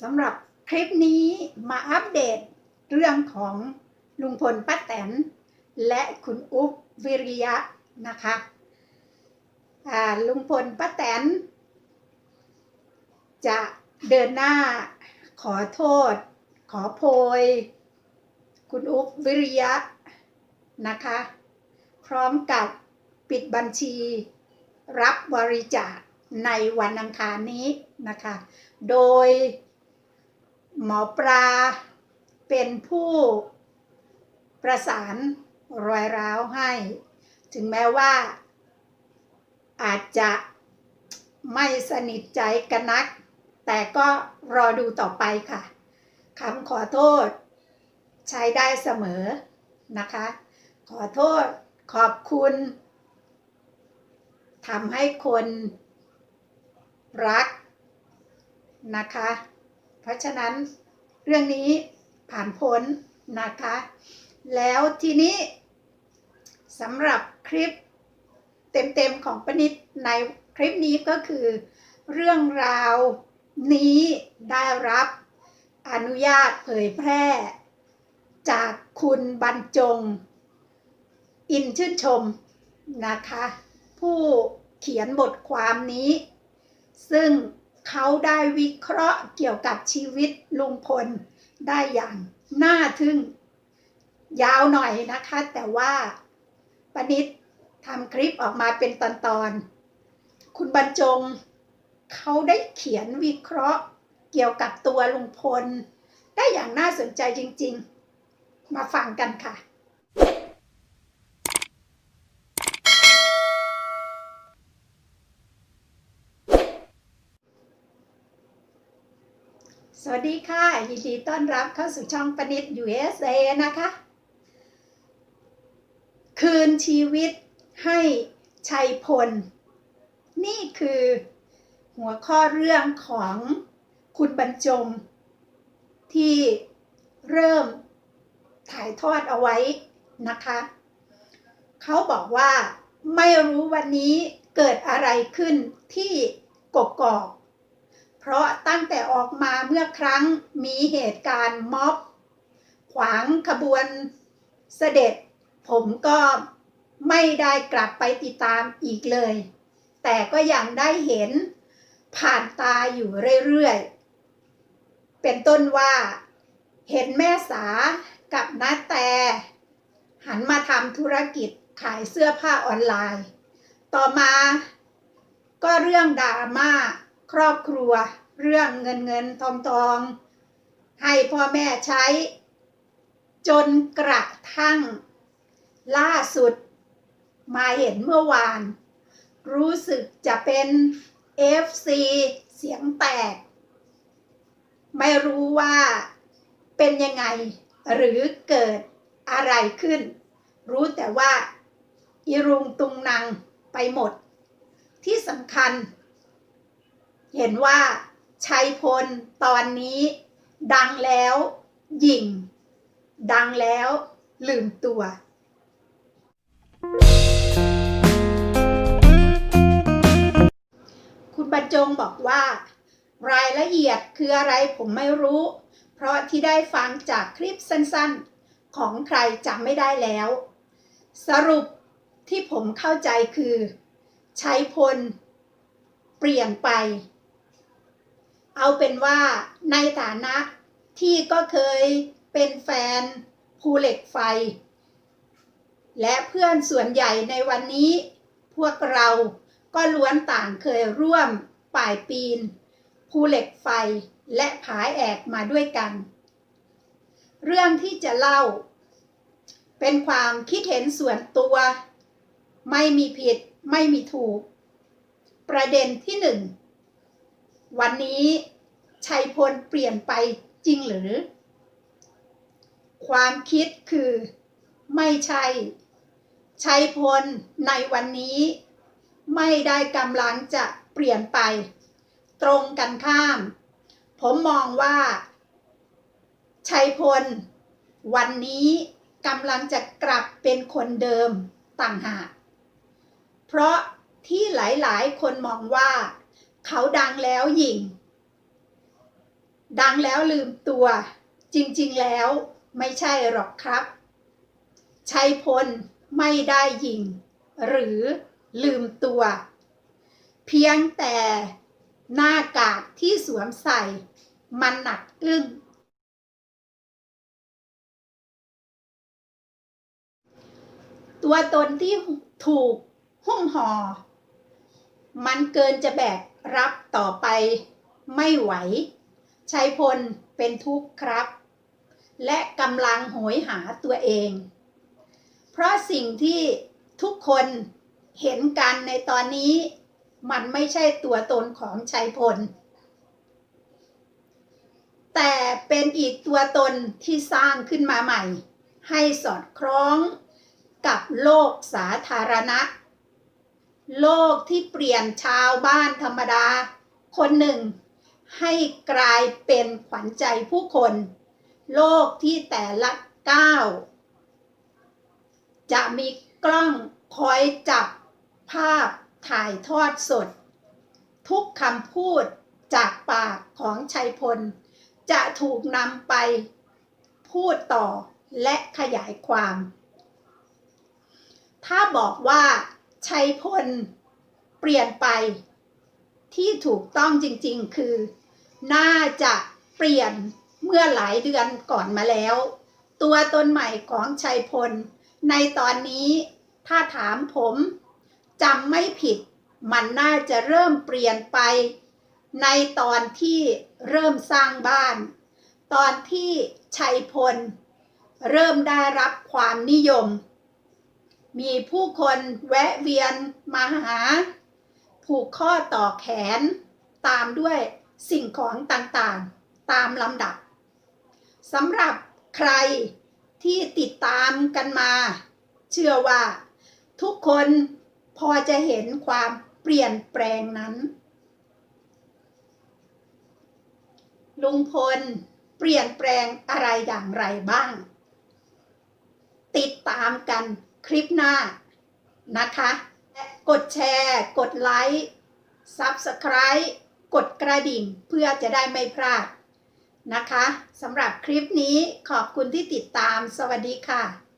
สำหรับคลิปนี้มาอัปเดตเรื่องของลุงพลป้าแตน และคุณอุ๊บวิริยะนะคะอ่าลุงพลป้าแตน จะเดินหน้าขอโทษ ขอโพย คุณอุ๊บวิริยะนะคะ พร้อมกับปิดบัญชี รับบริจาคในวันอังคารนี้นะคะ โดย หมอปลาเป็นผู้ประสานรอยร้าวให้ ถึงแม้ว่า อาจจะไม่สนิทใจกันนัก แต่ก็รอดูต่อไปค่ะคำขอโทษ ใช้ได้เสมอนะคะ ขอโทษขอบคุณทำให้คนรักนะคะ เพราะฉะนั้นเรื่องนี้ผ่านพ้นนะคะ แล้วทีนี้สำหรับคลิปเต็มๆของปนิดในคลิปนี้ก็คือเรื่องราวนี้ได้รับอนุญาตเผยแพร่ จากคุณบรรจง อินชื่นชมนะคะ ผู้เขียนบทความนี้ ซึ่ง เขาได้วิเคราะห์เกี่ยวกับชีวิตลุงพลได้อย่างน่าทึ่ง ยาวหน่อยนะคะ แต่ว่าปนิดทำคลิปออกมาเป็นตอนๆ คุณบรรจง เขาได้เขียนวิเคราะห์เกี่ยวกับตัวลุงพล ได้อย่างน่าสนใจจริงๆ มาฟังกันค่ะ สวัสดีค่ะ ยินดีต้อนรับเข้าสู่ช่องปนิด USA นะคะ คืนชีวิตให้ชัยพล นี่คือหัวข้อเรื่องของคุณบรรจง ที่เริ่มถ่ายทอดเอาไว้นะคะ เขาบอกว่าไม่รู้วันนี้เกิดอะไรขึ้นที่กกอก เพราะตั้งแต่ออกมาเมื่อครั้งมีเหตุการณ์ม็อบ ขวางขบวนเสด็จ ผมก็ไม่ได้กลับไปติดตามอีกเลย แต่ก็ยังได้เห็นผ่านตาอยู่เรื่อยๆ เป็นต้นว่าเห็นแม่สากับน้าแต่ หันมาทำธุรกิจขายเสื้อผ้าออนไลน์ ต่อมาก็เรื่องดราม่า ครอบครัว เรื่องเงินเงินทองทอง ให้พ่อแม่ใช้ จนกระทั่ง ล่าสุด มาเห็นเมื่อวาน รู้สึกจะเป็น FC เสียงแตก ไม่รู้ว่าเป็นยังไง หรือเกิดอะไรขึ้น รู้แต่ว่า อีรุงตุงนางไปหมด ที่สำคัญ เห็นว่าชัยพลตอนนี้ ดังแล้วหยิ่ง ดังแล้วลืมตัวคุณบรรจงบอกว่า รายละเอียดคืออะไรผมไม่รู้ เพราะที่ได้ฟังจากคลิปสั้นๆ ของใครจำไม่ได้แล้ว สรุปที่ผมเข้าใจคือ ชัยพล เปลี่ยนไป เอาเป็นว่าในฐานะที่ก็เคยเป็นแฟนภูเหล็กไฟ และเพื่อนส่วนใหญ่ในวันนี้พวกเราก็ล้วนต่างเคยร่วมป่ายปีนภูเหล็กไฟและผาแอกมาด้วยกัน เรื่องที่จะเล่า เป็นความคิดเห็นส่วนตัว ไม่มีผิดไม่มีถูก ประเด็นที่หนึ่งวันนี้ ชัยพลเปลี่ยนไปจริงหรือ ความคิดคือไม่ใช่ ชัยพลในวันนี้ ไม่ได้กำลังจะเปลี่ยนไป ตรงกันข้าม ผมมองว่า ชัยพล วันนี้กำลังจะกลับเป็นคนเดิมต่างหาก เพราะที่หลายๆ คนมองว่า เขาดังแล้วหยิ่ง ดังแล้วลืมตัว จริงๆแล้วไม่ใช่หรอกครับ ชัยพลไม่ได้ยิง หรือลืมตัว เพียงแต่หน้ากากที่สวมใส่ มันหนักอึ้ง ตัวตนที่ถูกหุ้มห่อ มันเกินจะแบกรับต่อไปไม่ไหว ชัยพลเป็นทุกข์ครับ และกำลังโหยหาตัวเอง เพราะสิ่งที่ทุกคนเห็นกันในตอนนี้ มันไม่ใช่ตัวตนของชัยพล แต่เป็นอีกตัวตนที่สร้างขึ้นมาใหม่ ให้สอดคล้องกับโลกสาธารณะ โลกที่เปลี่ยนชาวบ้านธรรมดา คนหนึ่ง ให้กลายเป็นขวัญใจผู้คน โลกที่แต่ละก้าว จะมีกล้องคอยจับภาพถ่ายทอดสด ทุกคำพูดจากปากของชัยพล จะถูกนำไปพูดต่อและขยายความ ถ้าบอกว่าชัยพลเปลี่ยนไปที่ถูกต้องจริงๆ คือ น่าจะเปลี่ยนเมื่อหลายเดือนก่อนมาแล้ว ตัวตนใหม่ของชัยพล ในตอนนี้ถ้าถามผมจำไม่ผิด มันน่าจะเริ่มเปลี่ยนไป ในตอนที่เริ่มสร้างบ้าน ตอนที่ชัยพล เริ่มได้รับความนิยม มีผู้คนแวะเวียนมาหา ผูกข้อต่อแขนตามด้วย สิ่งของต่างๆ ตามลำดับสำหรับใครที่ติดตามกันมา เชื่อว่าทุกคนพอจะเห็นความเปลี่ยนแปลงนั้น ลุงพลเปลี่ยนแปลงอะไรอย่างไรบ้าง ติดตามกันคลิปหน้านะคะและกดแชร์ กดไลค์ Subscribe กดกระดิ่งเพื่อจะได้ไม่พลาดนะคะสำหรับคลิปนี้ขอบคุณที่ติดตามสวัสดีค่ะ